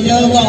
Yeah,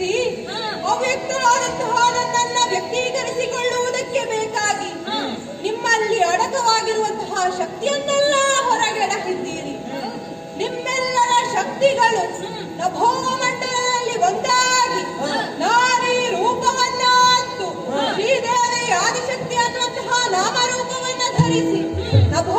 ಪರಿಗಣಿಸಿ ಅವ್ಯಕ್ತವಾದಂತಹ ನನ್ನ ವ್ಯಕ್ತೀಕರಿಸಿಕೊಳ್ಳುವುದಕ್ಕೆ ಬೇಕಾಗಿ ನಿಮ್ಮಲ್ಲಿ ಅಡಕವಾಗಿರುವಂತಹ ಶಕ್ತಿಯನ್ನೆಲ್ಲ ಹೊರಗೆಡ ನಿಮ್ಮೆಲ್ಲರ ಶಕ್ತಿಗಳು ನಭೋಮಂಡಲದಲ್ಲಿ ಒಂದಾಗಿ ನಾರಿ ರೂಪವನ್ನ ಶ್ರೀದೇವಿ ಆದಿಶಕ್ತಿ ಅನ್ನುವಂತಹ ನಾಮರೂಪವನ್ನ ಧರಿಸಿ ನಭೋ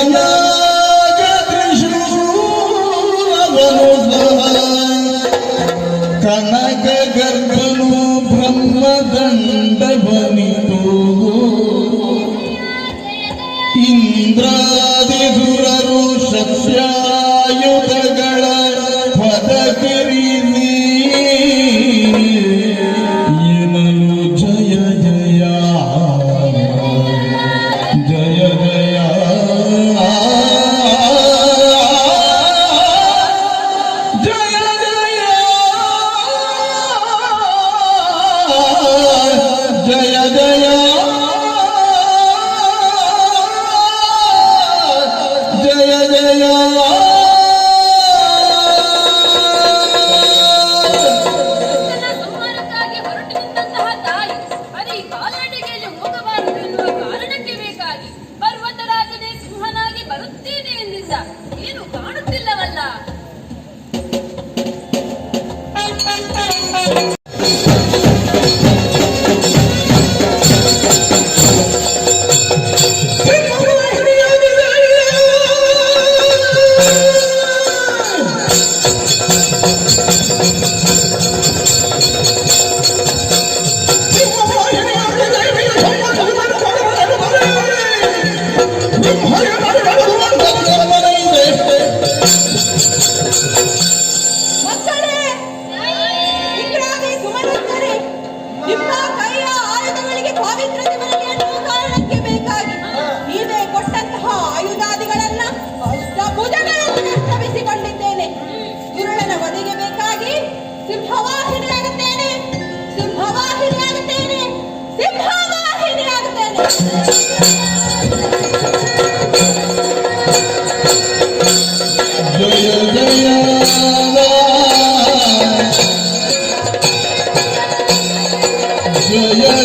ಕನಕ ಗರ್ಭನು ಬ್ರಹ್ಮದಂಡವನಿತು ಇಂದ್ರಾದಿಧುರರು ಸಸ್ಯಾಯುಧಗಳ ಪದಕಿರಿ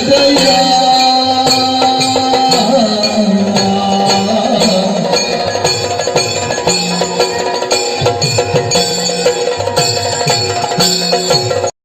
जय जय